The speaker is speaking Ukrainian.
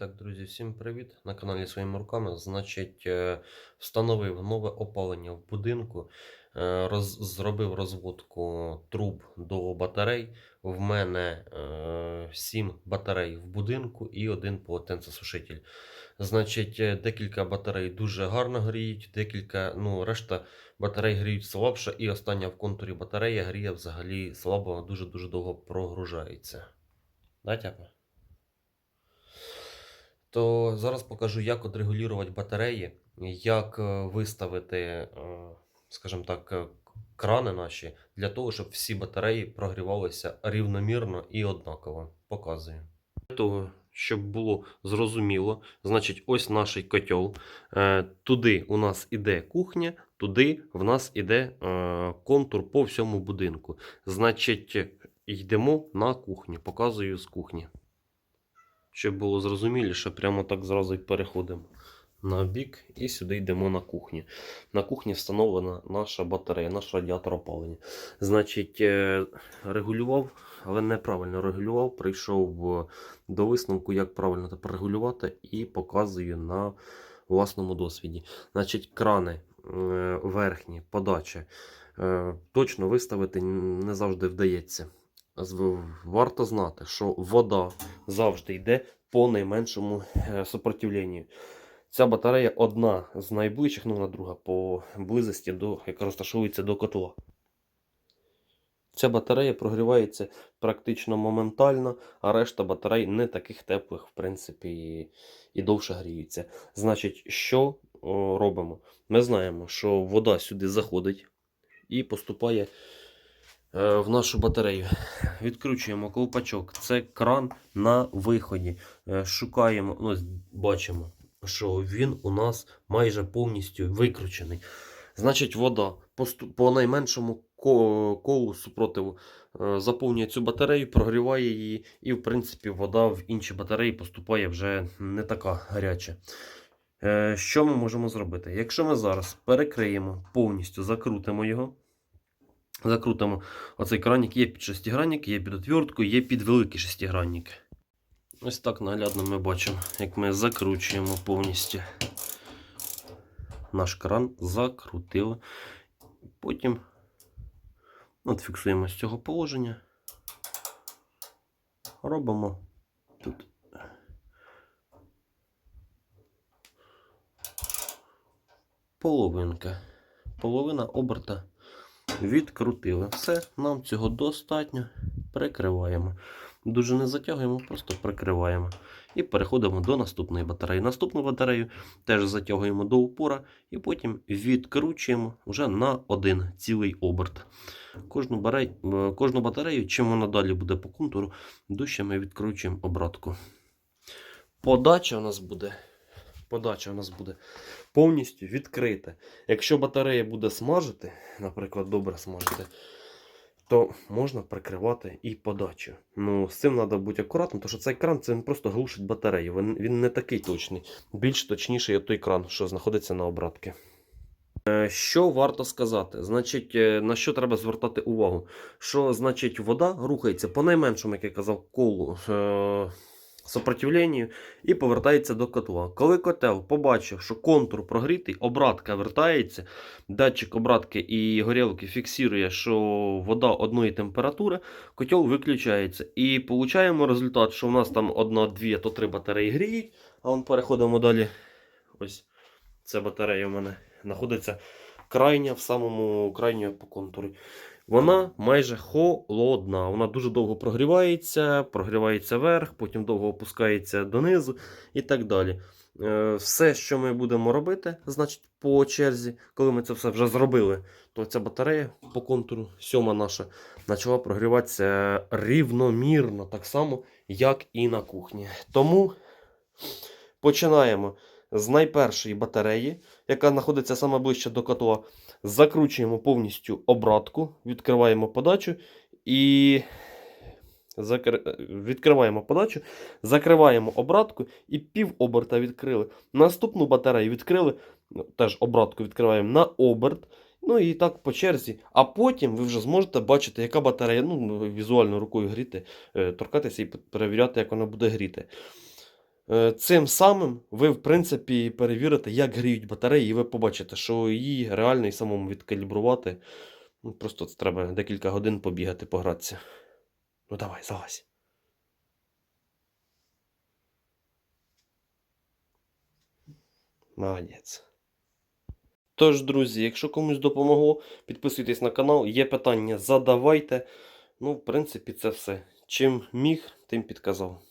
так, друзі, всім привіт! На каналі своїми руками. Значить, е, встановив нове опалення в будинку, е, роз, зробив розводку труб до батарей. В мене е, 7 батарей в будинку і один полотенцесушитель. Значить, е, декілька батарей дуже гарно гріють, декілька, ну, решта батарей гріють слабше, і остання в контурі батарея гріє взагалі слабо, дуже-дуже довго прогружається. Тяпа? То зараз покажу, як отрегулювати батареї, як е, виставити, е, скажімо так, е, крани наші для того, щоб всі батареї прогрівалися рівномірно і однаково. Показую. Для того, щоб було зрозуміло, значить, ось наш котел. Туди у нас іде кухня, туди в нас іде контур по всьому будинку. Значить, йдемо на кухню. Показую з кухні. Щоб було зрозуміліше, прямо так зразу і переходимо на бік і сюди йдемо на кухню. На кухні встановлена наша батарея, наш радіатор опалення. Значить, е, регулював, але неправильно регулював. Прийшов до висновку, як правильно тепер регулювати, і показую на власному досвіді. Значить, крани е, верхні, подача. е, Точно виставити не завжди вдається. Варто знати, що вода завжди йде по найменшому е, сопротивленню. Ця батарея одна з найближчих, ну вона друга по близості, до, яка розташовується до котла. Ця батарея прогрівається практично моментально, а решта батарей не таких теплих, в принципі, і, і довше гріються. Значить, що робимо? Ми знаємо, що вода сюди заходить і поступає в нашу батарею. Відкручуємо колпачок. Це кран на виході. Е, Шукаємо, ну, ось бачимо, що він у нас майже повністю викручений. Значить, вода по найменшому колу супротиву е, заповнює цю батарею, прогріває її, і, в принципі, вода в інші батареї поступає вже не така гаряча. Е, Що ми можемо зробити? Якщо ми зараз перекриємо, повністю закрутимо його, закрутимо оцей кранік, є під шестигранник, є під отвертку, є під великий шестигранник. Ось так наглядно ми бачимо, як ми закручуємо повністю. Наш кран закрутили. Потім от фіксуємо з цього положення. Робимо тут. Половинка. Половина оберта відкрутили. Все, нам цього достатньо. Прикриваємо. Дуже не затягуємо, просто прикриваємо. І переходимо до наступної батареї. Наступну батарею теж затягуємо до упора і потім відкручуємо вже на один цілий оберт. Кожну, барей, е, кожну батарею, чим вона далі буде по контуру, дужче ми відкручуємо обратку. Подача у нас буде. Подача у нас буде повністю відкрита. Якщо батарея буде смажити, наприклад, добре смажити, то можна прикривати і подачу. Ну, з цим треба бути акуратним, тому що цей кран це він просто глушить батарею. Він, він не такий точний. Більш точніший є той кран, що знаходиться на обратки. Е, Що варто сказати? Значить, е, на що треба звертати увагу? Що значить вода рухається по найменшому, як я казав, колу е- сопротивленню і повертається до котла. Коли котел побачив, що контур прогрітий, обратка вертається, датчик обратки і горілки фіксує, що вода одної температури, котел виключається. І получаємо результат, що у нас там одна, дві, то три батареї гріють, а вон переходимо далі. Ось ця батарея у мене знаходиться крайня в самому крайньому по контурі. Вона майже холодна. Вона дуже довго прогрівається, прогрівається вверх, потім довго опускається донизу і так далі. Е, Все, що ми будемо робити, значить, по черзі, коли ми це все вже зробили, то ця батарея по контуру, сьома наша, почала прогріватися рівномірно, так само, як і на кухні. Тому починаємо з найпершої батареї, яка знаходиться саме ближче до котла. Закручуємо повністю обратку, відкриваємо подачу і закр... відкриваємо подачу, закриваємо обратку і пів оберта відкрили. Наступну батарею відкрили, теж обратку відкриваємо на оберт. Ну і так по черзі. А потім ви вже зможете бачити, яка батарея, ну, візуально рукою гріти, е, торкатися і перевіряти, як вона буде гріти. Е, Цим самим ви, в принципі, перевірите, як гріють батареї, і ви побачите, що її реально і самому відкалібрувати. Ну, Просто це треба декілька годин побігати, погратися. Ну давай, залазь. Молодець. Тож, друзі, якщо комусь допомогло, підписуйтесь на канал. Є питання, задавайте. Ну, в принципі, це все. Чим міг, тим підказав.